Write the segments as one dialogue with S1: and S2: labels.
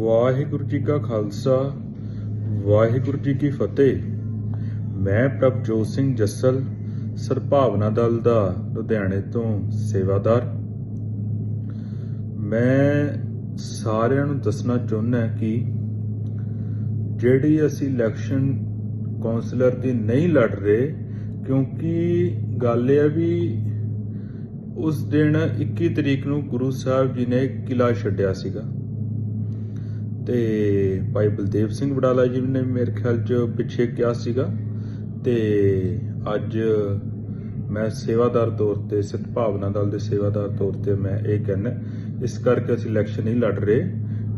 S1: ਵਾਹਿਗੁਰੂ ਜੀ ਕਾ ਖਾਲਸਾ, ਵਾਹਿਗੁਰੂ ਜੀ ਕੀ ਫਤਿਹ। ਮੈਂ ਪ੍ਰਭਜੋਤ ਸਿੰਘ ਜੱਸਲ, ਸਰਭਾਵਨਾ ਦਲ ਦਾ ਲੁਧਿਆਣੇ ਤੋਂ ਸੇਵਾਦਾਰ। ਮੈਂ ਸਾਰਿਆਂ ਨੂੰ ਦੱਸਣਾ ਚਾਹੁੰਦਾ ਕਿ ਜਿਹੜੀ ਅਸੀਂ ਇਲੈਕਸ਼ਨ ਕਾਉਂਸਲਰ ਦੀ ਨਹੀਂ ਲੜ ਰਹੇ, ਕਿਉਂਕਿ ਗੱਲ ਇਹ ਆ ਵੀ ਉਸ ਦਿਨ 21 ਤਰੀਕ ਨੂੰ ਗੁਰੂ ਸਾਹਿਬ ਜੀ ਨੇ ਕਿਲਾ ਛੱਡਿਆ ਸੀਗਾ। ਤੇ ਭਾਈ ਬਲਦੇਵ ਸਿੰਘ ਵਡਾਲਾ ਜੀ ਨੇ ਮੇਰੇ ਖਿਆਲ ਚ ਪਿੱਛੇ ਕਿਹਾ ਸੀਗਾ ਤੇ ਅੱਜ ਮੈਂ ਸੇਵਾਦਾਰ ਤੌਰ ਤੇ ਸਤਿਭਾਵਨਾ ਦਲ ਦੇ ਸੇਵਾਦਾਰ ਤੌਰ ਤੇ ਮੈਂ ਇਹ ਕਹਿੰਦਾ ਇਸ ਕਰਕੇ ਅਸੀਂ ਇਲੈਕਸ਼ਨ ਨਹੀਂ ਲੜ ਰਹੇ,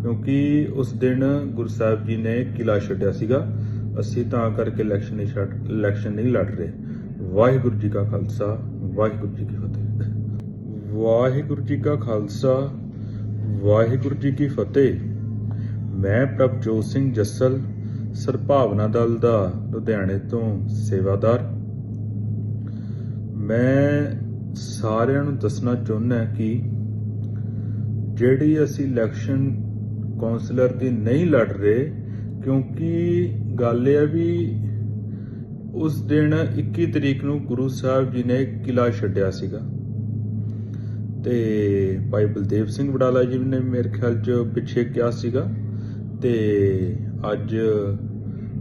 S1: ਕਿਉਂਕਿ ਉਸ ਦਿਨ ਗੁਰੂ ਸਾਹਿਬ ਜੀ ਨੇ ਕਿਲਾ ਛੱਡਿਆ ਸੀਗਾ, ਅਸੀਂ ਤਾਂ ਕਰਕੇ ਇਲੈਕਸ਼ਨ ਨਹੀਂ ਛੱਡ ਇਲੈਕਸ਼ਨ ਨਹੀਂ ਲੜ ਰਹੇ। ਵਾਹਿਗੁਰੂ ਜੀ ਕਾ ਖਾਲਸਾ, ਵਾਹਿਗੁਰੂ ਜੀ ਕੀ ਫਤਿਹ। ਵਾਹਿਗੁਰੂ ਜੀ ਕਾ ਖਾਲਸਾ, ਵਾਹਿਗੁਰੂ ਜੀ ਕੀ ਫਤਿਹ। ਮੈਂ ਪ੍ਰਭਜੋਤ ਸਿੰਘ ਜੱਸਲ, ਸਰਭਾਵਨਾ ਦਲ ਦਾ ਲੁਧਿਆਣੇ ਤੋਂ ਸੇਵਾਦਾਰ। ਮੈਂ ਸਾਰਿਆਂ ਨੂੰ ਦੱਸਣਾ ਚਾਹੁੰਦਾ ਕਿ ਜਿਹੜੀ ਅਸੀਂ ਇਲੈਕਸ਼ਨ ਕਾਉਂਸਲਰ ਦੀ ਨਹੀਂ ਲੜ ਰਹੇ, ਕਿਉਂਕਿ ਗੱਲ ਇਹ ਆ ਵੀ ਉਸ ਦਿਨ 21 ਤਰੀਕ ਨੂੰ ਗੁਰੂ ਸਾਹਿਬ ਜੀ ਨੇ ਕਿਲਾ ਛੱਡਿਆ ਸੀਗਾ। ਤੇ ਭਾਈ ਬਲਦੇਵ ਸਿੰਘ ਵਡਾਲਾ ਜੀ ਨੇ ਮੇਰੇ ਖਿਆਲ ਚ ਪਿੱਛੇ ਕਿਹਾ ਸੀਗਾ। ਤੇ ਅੱਜ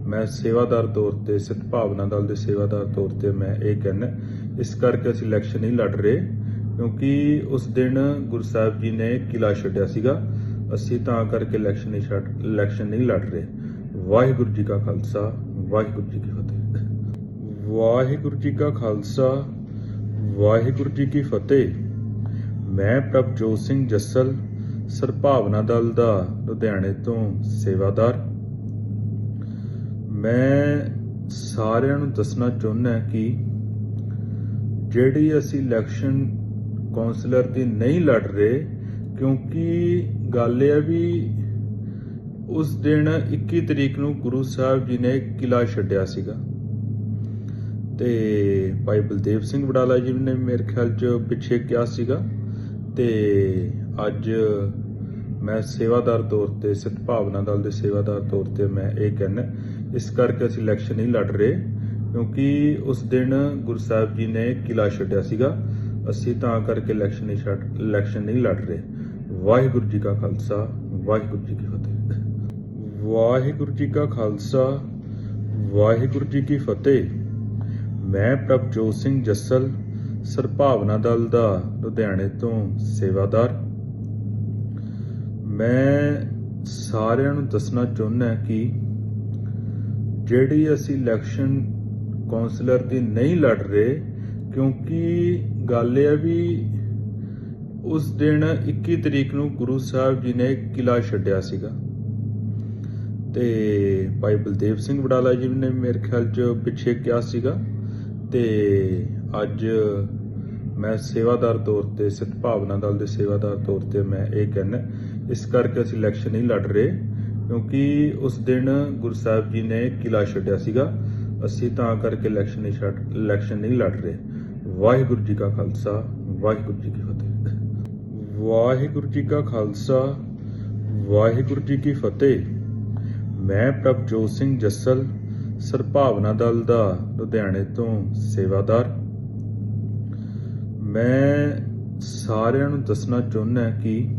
S1: ਮੈਂ ਸੇਵਾਦਾਰ ਤੌਰ ਤੇ ਸਤਿਭਾਵਨਾ ਦਲ ਦੇ ਸੇਵਾਦਾਰ ਤੌਰ ਤੇ ਮੈਂ ਇਹ ਕਹਿਣਾ ਇਸ ਕਰਕੇ ਅਸੀਂ ਇਲੈਕਸ਼ਨ ਨਹੀਂ ਲੜ ਰਹੇ, ਕਿਉਂਕਿ ਉਸ ਦਿਨ ਗੁਰੂ ਸਾਹਿਬ ਜੀ ਨੇ ਕਿਲਾ ਛੱਡਿਆ ਸੀਗਾ, ਅਸੀਂ ਤਾਂ ਕਰਕੇ ਇਲੈਕਸ਼ਨ ਨਹੀਂ ਛੱਡ ਇਲੈਕਸ਼ਨ ਨਹੀਂ ਲੜ ਰਹੇ। ਵਾਹਿਗੁਰੂ ਜੀ ਕਾ ਖਾਲਸਾ, ਵਾਹਿਗੁਰੂ ਜੀ ਕੀ ਫਤਿਹ। ਵਾਹਿਗੁਰੂ ਜੀ ਕਾ ਖਾਲਸਾ, ਵਾਹਿਗੁਰੂ ਜੀ ਕੀ ਫਤਿਹ। ਮੈਂ ਪ੍ਰਭਜੋਤ ਸਿੰਘ ਜੱਸਲ ਸਰਭਾਵਨਾ ਦਲ ਦਾ ਲੁਧਿਆਣੇ ਤੋਂ ਸੇਵਾਦਾਰ। ਮੈਂ ਸਾਰਿਆਂ ਨੂੰ ਦੱਸਣਾ ਚਾਹੁੰਦਾ ਕਿ ਜਿਹੜੀ ਅਸੀਂ ਇਲੈਕਸ਼ਨ ਕਾਉਂਸਲਰ ਦੀ ਨਹੀਂ ਲੜ ਰਹੇ, ਕਿਉਂਕਿ ਗੱਲ ਇਹ ਆ ਵੀ ਉਸ ਦਿਨ 21 ਤਰੀਕ ਨੂੰ ਗੁਰੂ ਸਾਹਿਬ ਜੀ ਨੇ ਕਿਲਾ ਛੱਡਿਆ ਸੀਗਾ। ਤੇ ਭਾਈ ਬਲਦੇਵ ਸਿੰਘ ਵਡਾਲਾ ਜੀ ਨੇ ਮੇਰੇ ਖਿਆਲ ਚ ਪਿੱਛੇ ਕਿਹਾ ਸੀਗਾ। ਤੇ ਅੱਜ ਮੈਂ ਸੇਵਾਦਾਰ ਤੌਰ ਤੇ ਸਤਭਾਵਨਾ ਦਲ ਦੇ ਸੇਵਾਦਾਰ ਤੌਰ ਤੇ ਮੈਂ ਇਹ ਕਹਿਣਾ ਇਸ ਕਰਕੇ ਅਸੀਂ ਇਲੈਕਸ਼ਨ ਨਹੀਂ ਲੜ ਰਹੇ, ਕਿਉਂਕਿ ਉਸ ਦਿਨ ਗੁਰੂ ਸਾਹਿਬ ਜੀ ਨੇ ਕਿਲਾ ਛੱਡਿਆ ਸੀਗਾ, ਅਸੀਂ ਤਾਂ ਕਰਕੇ ਇਲੈਕਸ਼ਨ ਨਹੀਂ ਛੱਡ ਇਲੈਕਸ਼ਨ ਨਹੀਂ ਲੜ ਰਹੇ। ਵਾਹਿਗੁਰੂ ਜੀ ਕਾ ਖਾਲਸਾ, ਵਾਹਿਗੁਰੂ ਜੀ ਕੀ ਫਤਿਹ। ਵਾਹਿਗੁਰੂ ਜੀ ਕਾ ਖਾਲਸਾ, ਵਾਹਿਗੁਰੂ ਜੀ ਕੀ ਫਤਿਹ। ਮੈਂ ਪ੍ਰਭਜੋਤ ਸਿੰਘ ਜੱਸਲ ਸਰਭਾਵਨਾ ਦਲ ਦਾ ਲੁਧਿਆਣੇ ਤੋਂ ਸੇਵਾਦਾਰ। ਮੈਂ ਸਾਰਿਆਂ ਨੂੰ ਦੱਸਣਾ ਚਾਹੁੰਦਾ ਕਿ ਜਿਹੜੀ ਅਸੀਂ ਇਲੈਕਸ਼ਨ ਕਾਉਂਸਲਰ ਦੀ ਨਹੀਂ ਲੜ ਰਹੇ, ਕਿਉਂਕਿ ਗੱਲ ਇਹ ਆ ਵੀ ਉਸ ਦਿਨ 21 ਤਰੀਕ ਨੂੰ ਗੁਰੂ ਸਾਹਿਬ ਜੀ ਨੇ ਕਿਲਾ ਛੱਡਿਆ ਸੀਗਾ। ਤੇ ਭਾਈ ਬਲਦੇਵ ਸਿੰਘ ਵਡਾਲਾ ਜੀ ਨੇ ਮੇਰੇ ਖਿਆਲ ਚ ਪਿੱਛੇ ਕਿਹਾ ਸੀਗਾ, ਤੇ ਅੱਜ ਮੈਂ ਸੇਵਾਦਾਰ ਤੌਰ ਤੇ ਸਤਭਾਵਨਾ ਦਲ ਦੇ ਸੇਵਾਦਾਰ ਤੌਰ ਤੇ ਮੈਂ ਇਹ ਕਹਿੰਦਾ ਇਸ ਕਰਕੇ ਅਸੀਂ ਇਲੈਕਸ਼ਨ ਨਹੀਂ ਲੜ ਰਹੇ, ਕਿਉਂਕਿ ਉਸ ਦਿਨ ਗੁਰੂ ਸਾਹਿਬ ਜੀ ਨੇ ਕਿਲਾ ਛੱਡਿਆ ਸੀਗਾ। ਅਸੀਂ ਤਾਂ ਕਰਕੇ ਇਲੈਕਸ਼ਨ ਨਹੀਂ ਛੱਡ ਇਲੈਕਸ਼ਨ ਨਹੀਂ ਲੜ ਰਹੇ। ਵਾਹਿਗੁਰੂ ਜੀ ਕਾ ਖਾਲਸਾ, ਵਾਹਿਗੁਰੂ ਜੀ ਕੀ ਫਤਿਹ। ਵਾਹਿਗੁਰੂ ਜੀ ਕਾ ਖਾਲਸਾ, ਵਾਹਿਗੁਰੂ ਜੀ ਕੀ ਫਤਿਹ। ਮੈਂ ਪ੍ਰਭਜੋਤ ਸਿੰਘ ਜੱਸਲ, ਸਰਭਾਵਨਾ ਦਲ ਦਾ ਲੁਧਿਆਣੇ ਤੋਂ ਸੇਵਾਦਾਰ। ਮੈਂ ਸਾਰਿਆਂ ਨੂੰ ਦੱਸਣਾ ਚਾਹੁੰਦਾ ਕਿ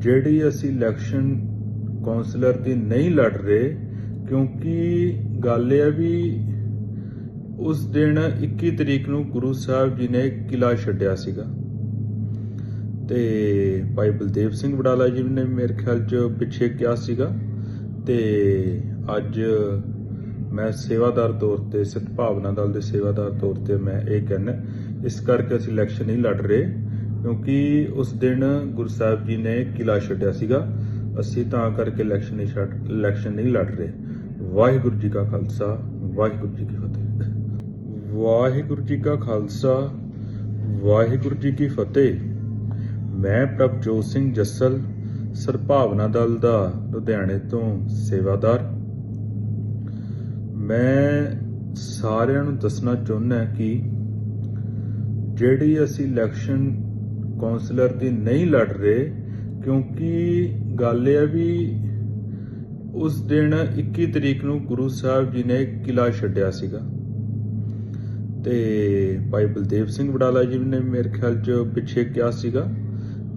S1: ਜਿਹੜੀ ਅਸੀਂ ਇਲੈਕਸ਼ਨ ਕਾਉਂਸਲਰ ਦੀ ਨਹੀਂ ਲੜ ਰਹੇ ਕਿਉਂਕਿ ਗੱਲ ਇਹ ਆ ਵੀ ਉਸ ਦਿਨ 21 ਤਰੀਕ ਨੂੰ ਗੁਰੂ ਸਾਹਿਬ ਜੀ ਨੇ ਕਿਲਾ ਛੱਡਿਆ ਸੀਗਾ। ਤੇ ਭਾਈ ਬਲਦੇਵ ਸਿੰਘ ਵਡਾਲਾ ਜੀ ਨੇ ਮੇਰੇ ਖਿਆਲ ਚ ਪਿੱਛੇ ਕਿਹਾ ਸੀਗਾ, ਤੇ ਅੱਜ ਮੈਂ ਸੇਵਾਦਾਰ ਤੌਰ ਤੇ ਸਤਭਾਵਨਾ ਦਲ ਦੇ ਸੇਵਾਦਾਰ ਤੌਰ ਤੇ ਮੈਂ ਇਹ ਕਹਿਣਾ ਇਸ ਕਰਕੇ ਅਸੀਂ ਇਲੈਕਸ਼ਨ ਨਹੀਂ ਲੜ ਰਹੇ। ਕਿਉਂਕਿ ਉਸ ਦਿਨ ਗੁਰੂ ਸਾਹਿਬ ਜੀ ਨੇ ਕਿਲਾ ਛੱਡਿਆ ਸੀਗਾ। ਅਸੀਂ ਤਾਂ ਕਰਕੇ ਇਲੈਕਸ਼ਨ ਨਹੀਂ ਛੱਡ ਇਲੈਕਸ਼ਨ ਨਹੀਂ ਲੜ ਰਹੇ। ਵਾਹਿਗੁਰੂ ਜੀ ਕਾ ਖਾਲਸਾ, ਵਾਹਿਗੁਰੂ ਜੀ ਕੀ ਫਤਿਹ। ਵਾਹਿਗੁਰੂ ਜੀ ਕਾ ਖਾਲਸਾ, ਵਾਹਿਗੁਰੂ ਜੀ ਕੀ ਫਤਿਹ। ਮੈਂ ਪ੍ਰਭਜੋਤ ਸਿੰਘ ਜੱਸਲ, ਸਰਭਾਵਨਾ ਦਲ ਦਾ ਲੁਧਿਆਣੇ ਤੋਂ ਸੇਵਾਦਾਰ। ਮੈਂ ਸਾਰਿਆਂ ਨੂੰ ਦੱਸਣਾ ਚਾਹੁੰਦਾ ਕਿ ਜਿਹੜੀ ਅਸੀਂ ਇਲੈਕਸ਼ਨ ਕਾਉਂਸਲਰ ਦੀ ਨਹੀਂ ਲੜ ਰਹੇ, ਕਿਉਂਕਿ ਗੱਲ ਇਹ ਆ ਵੀ ਉਸ ਦਿਨ 21 ਤਰੀਕ ਨੂੰ ਗੁਰੂ ਸਾਹਿਬ ਜੀ ਨੇ ਕਿਲਾ ਛੱਡਿਆ ਸੀਗਾ। ਤੇ ਭਾਈ ਬਲਦੇਵ ਸਿੰਘ ਵਡਾਲਾ ਜੀ ਨੇ ਮੇਰੇ ਖਿਆਲ ਚ ਪਿੱਛੇ ਕਿਹਾ ਸੀਗਾ,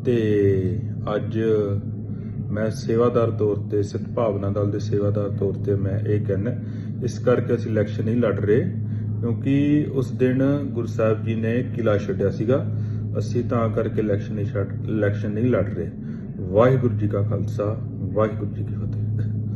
S1: ਤੇ ਅੱਜ ਮੈਂ ਸੇਵਾਦਾਰ ਤੌਰ ਤੇ, ਸਿੱਖ ਭਾਵਨਾ ਦਲ ਦੇ ਸੇਵਾਦਾਰ ਤੌਰ ਤੇ ਮੈਂ ਇਹ ਕਹਿੰਦਾ ਇਸ ਕਰਕੇ ਅਸੀਂ ਇਲੈਕਸ਼ਨ ਨਹੀਂ ਲੜ ਰਹੇ, ਕਿਉਂਕਿ ਉਸ ਦਿਨ ਗੁਰੂ ਸਾਹਿਬ ਜੀ ਨੇ ਕਿਲਾ ਛੱਡਿਆ ਸੀਗਾ। ਅਸੀਂ ਤਾਂ ਕਰਕੇ ਇਲੈਕਸ਼ਨ ਨਹੀਂ ਛੱਡ ਇਲੈਕਸ਼ਨ ਨਹੀਂ ਲੜ ਰਹੇ। ਵਾਹਿਗੁਰੂ ਜੀ ਕਾ ਖਾਲਸਾ, ਵਾਹਿਗੁਰੂ ਜੀ ਕੀ ਫਤਿਹ।